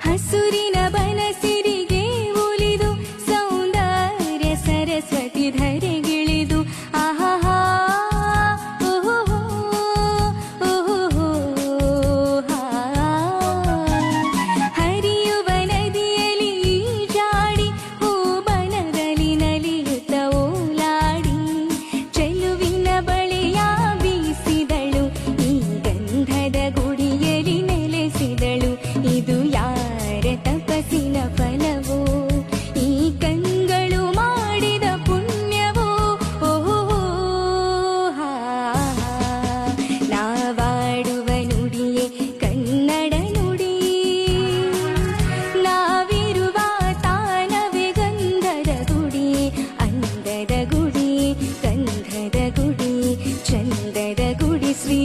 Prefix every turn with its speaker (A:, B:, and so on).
A: حسرنا بنسير ಗಂಧದ ಗುಡಿ ಚಂದದ ಗುಡಿ ಶ್ರೀ